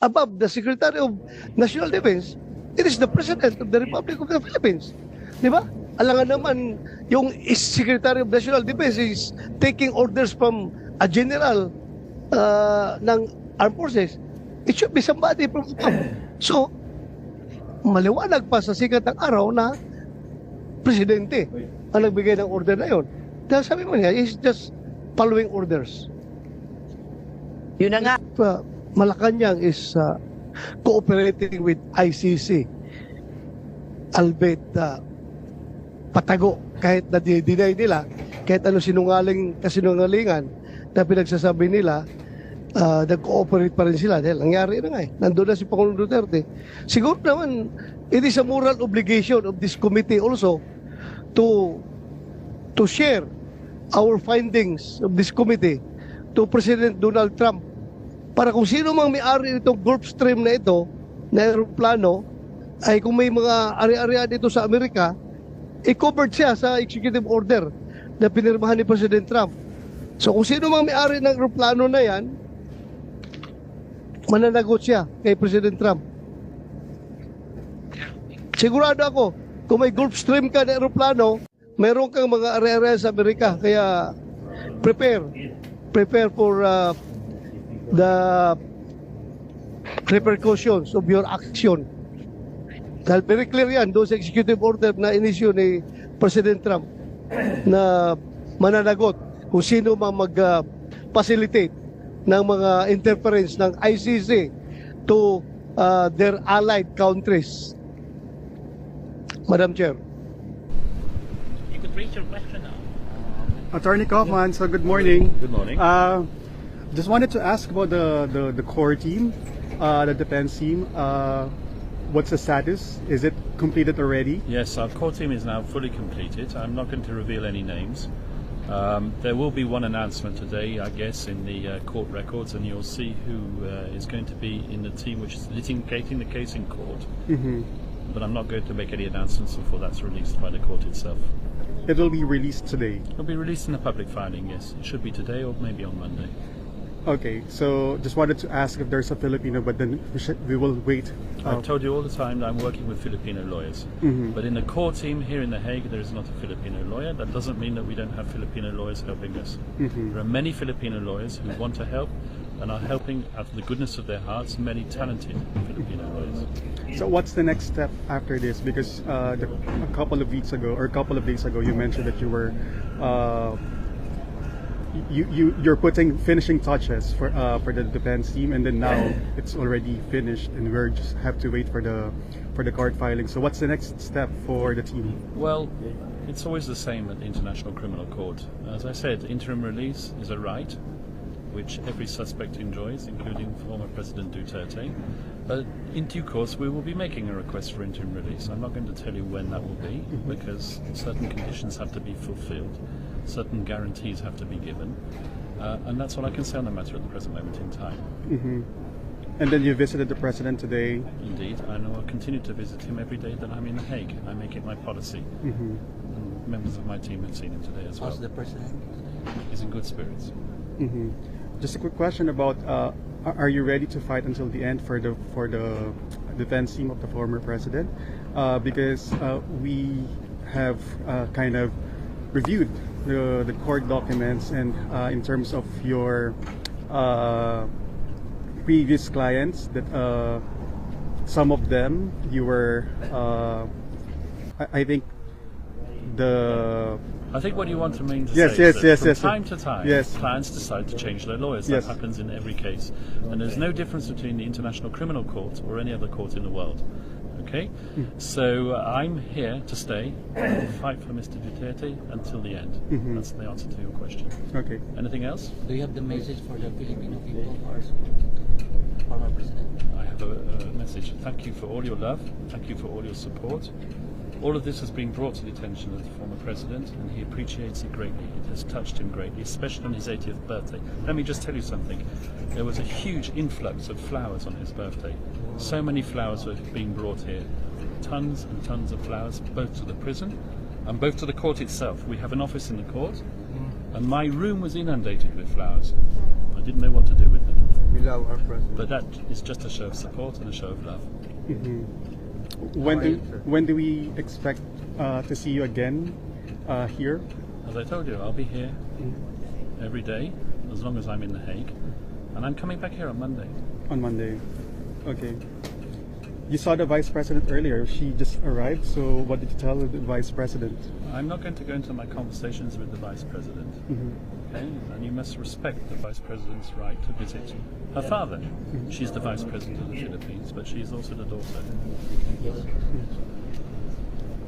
above the Secretary of National Defense, it is the President of the Republic of the Philippines. Di ba? Alangan naman, yung is Secretary of National Defense is taking orders from a general uh, ng armed forces. It should be somebody from above. So, maliwanag pa sa sikat ng araw na presidente ang nagbigay ng order na yon. Dahil sabi mo niya, is just following orders. Yun na nga. Uh, Malacanang is uh, cooperating with ICC. Albeit uh, patago kahit na deny nila, kahit ano sinungaling kasinungalingan na pinagsasabi nila, uh, nag-cooperate pa rin sila dahil nangyari na nga eh. Nandun na si Pangulong Duterte. Siguro naman, it is a moral obligation of this committee also to to share our findings of this committee to President Donald Trump para kung sino mang may-ari nitong Gulfstream na ito na aeroplano ay kung may mga ari-arian dito sa Amerika i-covered siya sa executive order na pinirmahan ni President Trump. So kung sino mang may-ari ng aeroplano na yan mananagot siya kay President Trump. Sigurado ako, kung may Gulfstream ka na aeroplano, meron kang mga ari-arian sa Amerika. Kaya prepare. Prepare for uh, the repercussions of your action. Dahil very clear yan doon sa executive order na inisyo ni President Trump na mananagot kung sino mang mag-facilitate ng mga interference ng ICC to uh, their allied countries. Madam Chair. You could raise your question now. Attorney Kaufman, so good morning. Good morning. Uh, just wanted to ask about the, the, the core team, uh, the defense team. Uh, what's the status? Is it completed already? Yes, our core team is now fully completed. I'm not going to reveal any names. Um, there will be one announcement today, I guess, in the uh, court records, and you'll see who uh, is going to be in the team which is litigating the case in court. hmm But I'm not going to make any announcements before that's released by the court itself. It will be released today. It'll be released in a public filing, yes. It should be today or maybe on Monday. Okay, so just wanted to ask if there's a Filipino, but then we, should, we will wait. Uh, I've told you all the time that I'm working with Filipino lawyers. Mhm. But in the core team here in The Hague, there is not a Filipino lawyer. That doesn't mean that we don't have Filipino lawyers helping us. Mhm. There are many Filipino lawyers who want to help and are helping out of the goodness of their hearts many talented Filipino lawyers. So what's the next step after this? Because uh, the, a couple of weeks ago or a couple of days ago, you mentioned that you were uh, you, you you're putting finishing touches for uh, for the defense team, and then now it's already finished, and we're just have to wait for the for the court filing. So what's the next step for the team? Well, it's always the same at the International Criminal Court. As I said, interim release is a right which every suspect enjoys, including former President Duterte. But in due course, we will be making a request for interim release. I'm not going to tell you when that will be because certain conditions have to be fulfilled, certain guarantees have to be given. Uh, and that's all I can say on the matter at the present moment in time. hmm And then you visited the president today. Indeed, and I will continue to visit him every day that I'm in The Hague. I make it my policy. hmm And members of my team have seen him today as well. How's the president? He's in good spirits. hmm Just a quick question about: uh, Are are you ready to fight until the end for the for the defense team of the former president? Uh, because uh, we have uh, kind of reviewed the the court documents, and uh, in terms of your uh, previous clients, that uh, some of them you were, uh, I, I think, the I think what you want to mean to Yes, say yes, is that yes, from yes. time to time, Yes. clients decide to change their lawyers. Yes. That happens in every case, and there's no difference between the International Criminal Court or any other court in the world. Okay, Hmm. so uh, I'm here to stay and fight for Mr. Duterte until the end. Mhm. That's the answer to your question. okay. Anything else? Do you have the message for the Filipino people or former president? I have a, a message. Thank you for all your love. Thank you for all your support. All of this has been brought to the attention of the former president, and he appreciates it greatly. It has touched him greatly, especially on his 80th birthday. Let me just tell you something. There was a huge influx of flowers on his birthday. So many flowers were being brought here. Tons and tons of flowers, both to the prison and both to the court itself. We have an office in the court, and my room was inundated with flowers. I didn't know what to do with them. We love our president. But that is just a show of support and a show of love. Mhm. When do How are you, sir? when do we expect uh, to see you again uh, here? As I told you, I'll be here every day as long as I'm in The Hague. And I'm coming back here on Monday. On Monday. Okay. You saw the vice president earlier. She just arrived. So what did you tell the vice president? I'm not going to go into my conversations with the Vice President. Okay? And you must respect the Vice President's right to visit her father. She's the Vice President of the Philippines, but she's also the daughter.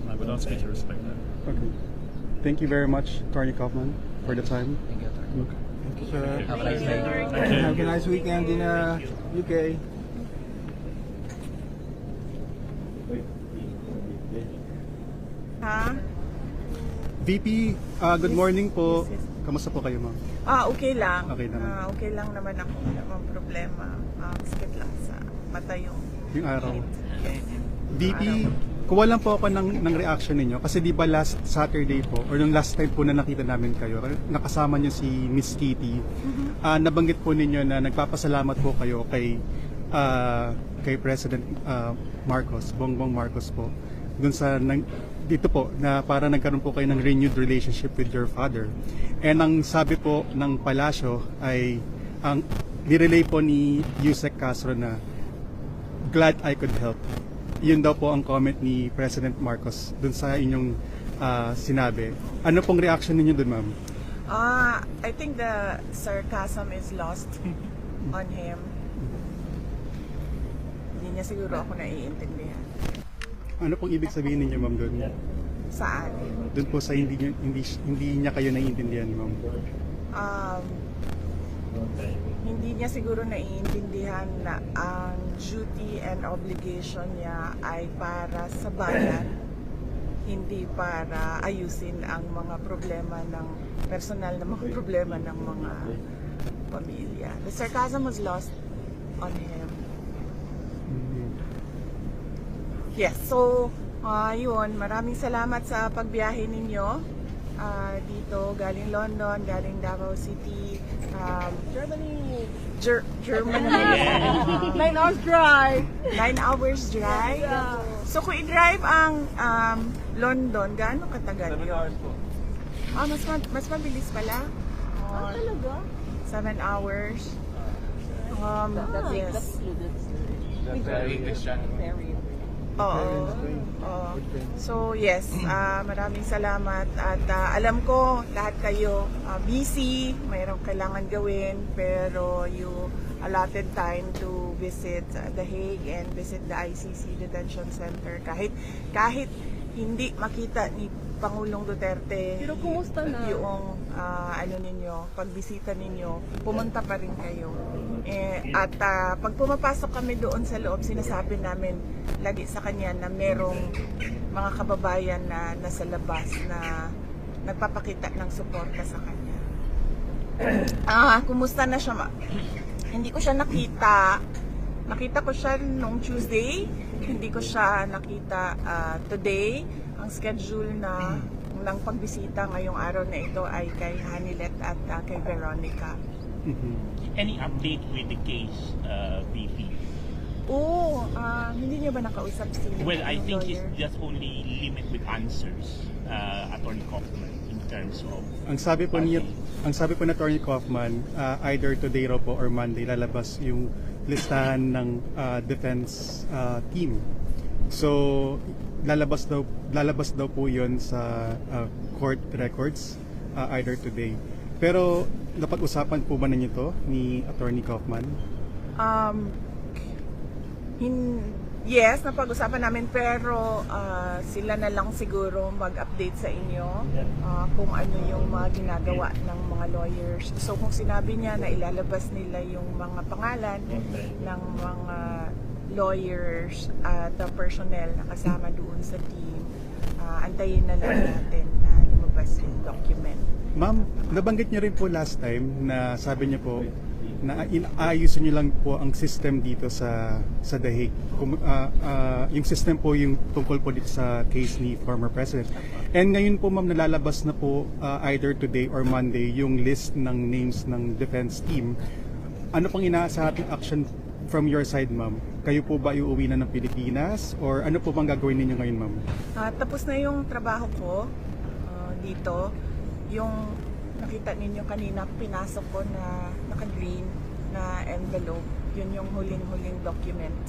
And I would ask you to respect that. Okay. Thank you very much, Attorney Kaufman, for the time. Thank you, Attorney. Thank you, sir. Have a nice day. Thank you. Have a nice weekend in uh, UK. VP, uh, good morning po. Kamusta po kayo, ma'am? Ah, okay lang. Okay naman. Ah, okay lang naman ako. Wala namang problema. Ah, sakit lang sa mata yung Yung araw. Yes. VP, kuha lang po ako ng, ng reaction ninyo kasi di ba last Saturday po or yung last time po na nakita namin kayo, nakasama niyo si Miss Kitty. Ah, nabanggit po ninyo na nagpapasalamat po kayo kay ah, kay President ah, Marcos, Bongbong Marcos po. Dun sa nang, dito po na para nagkaroon po kayo ng renewed relationship with your father. And ang sabi po ng palasyo ay ang nirelay po ni Yusek Castro na glad I could help. Yun daw po ang comment ni President Marcos dun sa inyong ah, sinabi. Ano pong reaction ninyo dun, ma'am? Ah, I think the sarcasm is lost on him. Hindi niya siguro ako naiintindihan. Ano pong ibig sabihin ninyo, ma'am, dun? Saan? Dun po sa hindi, niyo- hindi, hindi niya kayo naiintindihan, ma'am. Um, hindi niya siguro naiintindihan na ang duty and obligation niya ay para sa bayan, hindi para ayusin ang mga problema ng personal na mga problema ng mga pamilya. The sarcasm was lost on him. Yes, so ah, yun, maraming salamat sa pagbiyahe ninyo ah, dito, galing London, galing Davao City, um, Germany, Ger- Germany. Nine hours drive. Nine hours drive. So kung i-drive ang um, London, gaano katagal yun? Ah, mas, ma- mas mabilis pala. Ah, talaga? Seven hours. Um, yes. Oo. Oo. So yes, ah, maraming salamat at ah, alam ko lahat kayo ah, busy, mayroong kailangan gawin pero you allotted time to visit The Hague and visit the ICC Detention Center kahit kahit hindi makita ni Pangulong Duterte Pero kumusta na? yung ah, ano ninyo, pagbisita ninyo, pumunta pa rin kayo. Eh, at ah, pag pumapasok kami doon sa loob, sinasabi namin lagi sa kanya na merong mga kababayan na nasa labas na nagpapakita ng suporta sa kanya. Ah, kumusta na siya? Ma- Hindi ko siya nakita. Nakita ko siya nung Tuesday. Hindi ko siya nakita ah, today. Ang schedule na ng pagbisita ngayong araw na ito ay kay Hanilet at ah, kay Veronica. Any update with the case, uh, VP? Oo, ah, hindi niyo ba nakausap si Well, I think he's lawyer? just only limit with answers, uh, Attorney Kaufman, in terms of Ang sabi po niya, ang sabi po na Attorney Kaufman, uh, either today raw po or Monday lalabas yung listahan ng uh, defense uh, team. So lalabas daw lalabas daw po 'yon sa uh, court records uh, either today. Pero napag-usapan po ba ninyo to ni Attorney Kaufman? Um, hin, yes, napag-usapan namin pero ah, sila na lang siguro mag-update sa inyo ah, kung ano yung mga ginagawa ng mga lawyers. So kung sinabi niya na ilalabas nila yung mga pangalan ng mga lawyers at uh, personnel na kasama doon sa team, ah, antayin na lang natin na lumabas yung document. Ma'am, nabanggit niyo rin po last time na sabi niyo po na inaayusin niyo lang po ang system dito sa sa Hague. Kum- ah, ah, yung system po yung tungkol po dito sa case ni former president. And ngayon po ma'am nalalabas na po ah, either today or Monday yung list ng names ng defense team. ano pang inaasahan action from your side, ma'am? Kayo po ba iuwi na ng Pilipinas? Or ano po bang gagawin ninyo ngayon, ma'am? Ah, tapos na yung trabaho ko ah, dito. Yung nakita ninyo kanina, pinasok ko na naka-green na envelope. Yun yung huling-huling document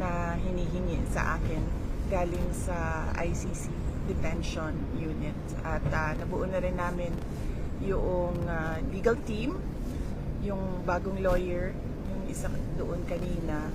na hinihingi sa akin galing sa ICC Detention Unit. At ah, nabuo na rin namin yung ah, legal team, yung bagong lawyer, yung isa doon kanina,